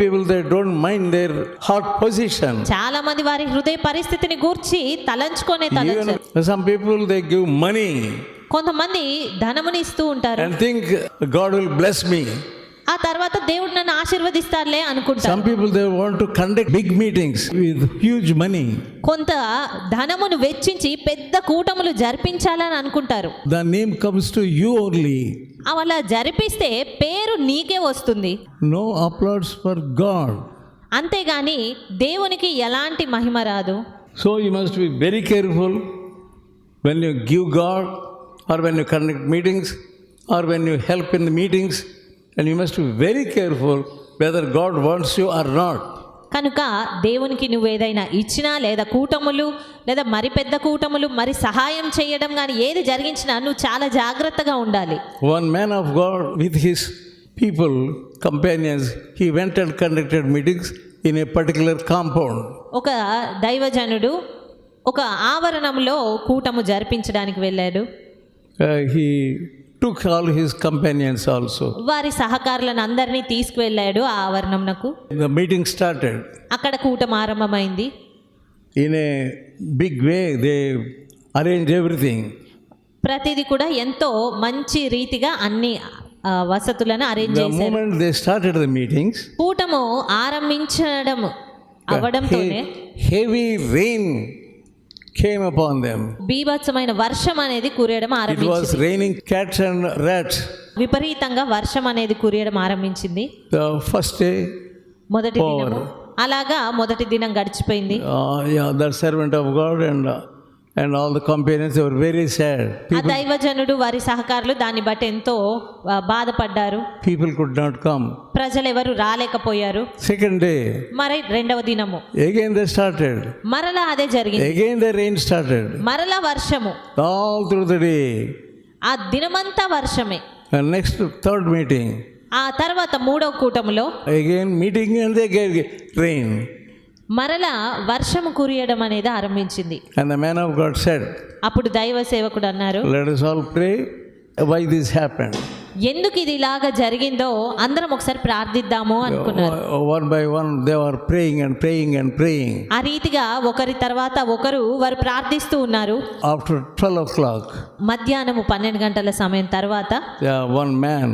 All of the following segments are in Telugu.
people they don't mind their heart position. చాలా మంది వారి హృదయ పరిస్థితిని గూర్చి తలంచుకొనే తలంచారు some people they give money కొంతమంది ధనముని ఇస్తూ ఉంటారు and think God will bless me. ఆ తర్వాత దేవుడు నన్ను ఆశీర్వదిస్తారులే అనుకుంటారు Some people they want to conduct big meetings with huge money. కొంత ధనమును వెచ్చించి పెద్ద కూటములు జరిపించాలని అనుకుంటారు The name comes to you only. అలా జరిపిస్తే పేరు నీకే వస్తుంది. నో అప్లాడ్స్ ఫర్ గాడ్ అంతేగాని దేవునికి ఎలాంటి మహిమ రాదు. So you must be very careful when you give God or when you connect meetings or when you help in the meetings and you must be very careful whether God wants you or not కనుక దేవునికి నువ్వు ఏదైనా ఇచ్చినా లేదా కూటములు లేదా మరి పెద్ద కూటములు మరి సహాయం చేయడం కానీ ఏది జరిగించినా నువ్వు చాలా జాగ్రత్తగా ఉండాలి One man of God with his people, companions, he went and conducted meetings in a particular compound. ఒక దైవజనుడు ఒక ఆవరణంలో కూటము జరిపించడానికి వెళ్ళాడు Uh, took all his companions also. వారి సహకారులను అందరినీ తీసుకువెళ్ళాడు ఆ ఆవరణంనకు The meeting started. అక్కడ కూటం ఆరంభమైంది In a big way, they arranged everything. ప్రతిదీ కూడా ఎంతో మంచి రీతిగా అన్ని వసతులను అరేంజ్ The చేశారు moment they started the meetings, కూటము ఆరంభించడం అవడంతోనే heavy rain came upon them. బీభత్సమైన వర్షం అనేది కురియడం It was ఆరంభించింది raining cats and rats. విపరీతంగా వర్షం అనేది కురియడం ఆరంభించింది The first day, మొదటి. దినము అలాగా మొదటి దినం గడిచిపోయింది uh, yeah, the servant of God and uh, and all the companions they were very sad. ఆ People, దైవజనుడు వారి సహకారులు దాన్ని బట్టి ఎంతో బాధపడ్డారు people could not come. ప్రజలు ఎవరు రాలేకపోయారు Second day, మరి రెండవ దినము again they started. మరలా అదే జరిగింది Again the rain started. మరలా వర్షము All through the day. ఆ దినమంతా వర్షమే next third meeting, ఆ తర్వాత మూడవ కూటములో again meeting and they gave rain. మరలా వర్షము కురియడం అనేది ఆరంభించింది And the man of God said, అప్పుడు దైవ సేవకుడు అన్నారు Let us all pray why this happened. ఎందుకు ఇది ఇలాగా జరిగిందో అందరం ఒకసారి ప్రార్థిద్దాము అనుకున్నారు One by one, they were praying and praying and praying. ఆ రీతిగా ఒకరి తర్వాత ఒకరు వారు ప్రార్థిస్తూ ఉన్నారు After 12 o'clock, మధ్యాహ్నము పన్నెండు గంటల సమయం తర్వాత one man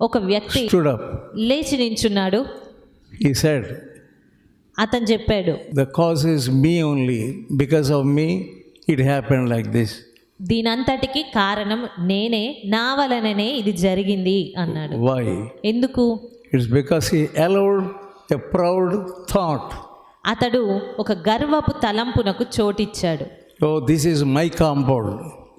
ఒక వ్యక్తి up. లేచి నించున్నాడు He said, అతను చెప్పాడు the cause is me only because of me it happen like this దీనంతటికి కారణం నేనే నా వలననే ఇది జరిగింది అన్నాడు. వై ఎందుకు? It's because he allowed a proud thought అతడు ఒక గర్వపు తలంపునకు చోటిచ్చాడు. Oh this is my compound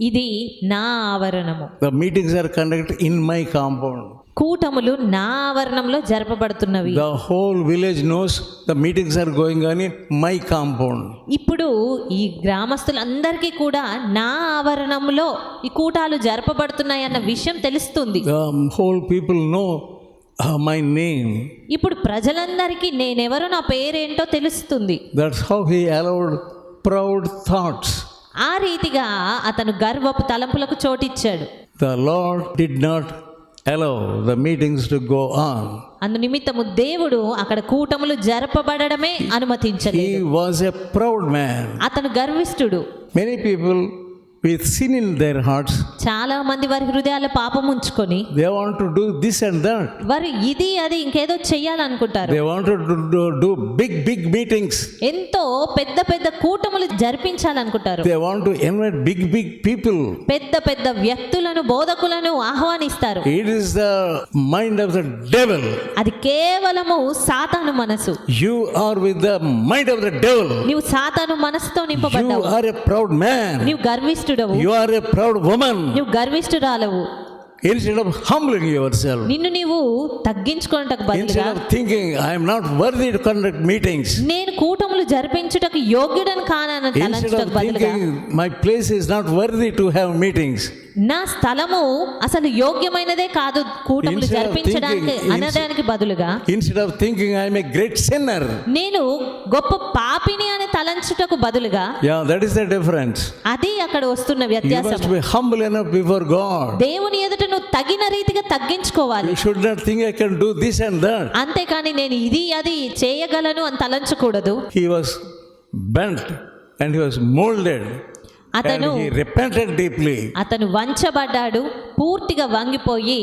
ఇది నా ఆవరణము. The meetings are conduct in my compound కూటములు నా ఆవరణంలో జరపబడుతున్నవి. The whole village knows the meetings are going అని మై కాంపౌండ్ ఇప్పుడు ఈ గ్రామస్తులందరికీ కూడా నా ఆవరణంలో ఈ కూటాలు జరపబడుతున్నాయి అన్న విషయం తెలుస్తుంది. The whole people know my name ఇప్పుడు ప్రజలందరికీ నేను ఎవరు నా పేరేంటో తెలుస్తుంది. That's how he allowed proud thoughts ఆ రీతిగా అతను గర్వపు తలంపులకు చోటిచ్చాడు The Lord did not allow the meetings to go on. అందు నిమిత్తము దేవుడు అక్కడ కూటములు జరపబడమే అనుమతించలేదు He was a proud man. అతను గర్విష్ఠుడు Many people with sin in their hearts, చాలా మంది వారి హృదయాల పాపం ఉంచుకొని they want to do this and that. వారు ఇది అది ఇంకేదో చెయ్యాలనుకుంటారు They want to do, do, big, big meetings. ఎంతో పెద్ద పెద్ద కూటములు జరిపించాలనుకుంటారు They want to invite big, big people. పెద్ద పెద్ద వ్యక్తులను బోధకులను ఆహ్వానిస్తారు It is the mind of the devil. అది కేవలము సాతాను మనసు You are with the mind of the devil. నీవు సాతాను మనసుతో You నింపబడ్డావు are a proud man. నీవు గర్విష్ఠుడవు You are a proud woman. నువ్వు గర్విష్ఠురాలవు Instead of humbling yourself, నిన్ను నీవు తగ్గించుకోవటకు బదులుగా instead of thinking, I am not worthy to conduct meetings, నేను కూటములు జరిపించుటకు యోగ్యుడని కానని తలంచుటకు బదులుగా my place is not worthy to have meetings, నా స్థలము అసలు యోగ్యమైనదే కాదు కూటములు జరిపించడానికి అనడానికి బదులుగా instead of thinking I may great sinner నేను గొప్ప పాపిని అని తలంచుటకు బదులుగా yeah that is the difference అది అక్కడ వస్తున్న వ్యత్యాసం you must be humble enough before God దేవుని ఎదుట నువ్వు తగిన రీతిగా తగ్గించుకోవాలి. You should not think I can do this and that అంతే కానీ నేను ఇది అది చేయగలను అని తలంచకూడదు. He was bent and he was moulded అతను డీప్లీ అతను వంచబడ్డాడు పూర్తిగా వంగిపోయి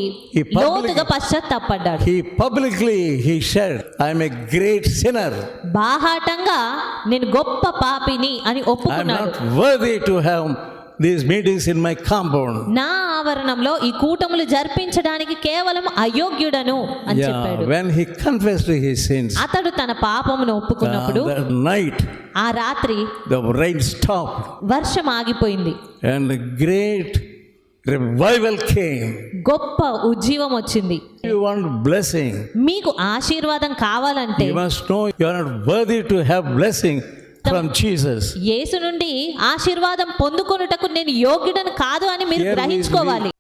లోతుగా పశ్చాత్తాపడ్డాడు. He publicly he said I am a great sinner బాహాటంగా నేను గొప్ప పాపిని అని ఒప్పుకున్నాడు. I to have these meetings in my compound. నా ఆవరణంలో ఈ కూటములు జరిపించడానికి కేవలం అయోగ్యుడను అని చెప్పాడు when he confessed his sins, అతడు తన పాపమును uh, ఒప్పుకున్నప్పుడు night ఆ రాత్రి the rain stopped వర్షం ఆగిపోయింది a great revival came. గొప్ప ఉజ్జీవం వచ్చింది You want blessing, మీకు ఆశీర్వాదం కావాలంటే you must know you are not worthy to have from Jesus. యేసు నుండి ఆశీర్వాదం పొందుకొనుటకు నేను యోగ్యుడను కాదు అని మీరు గ్రహించుకోవాలి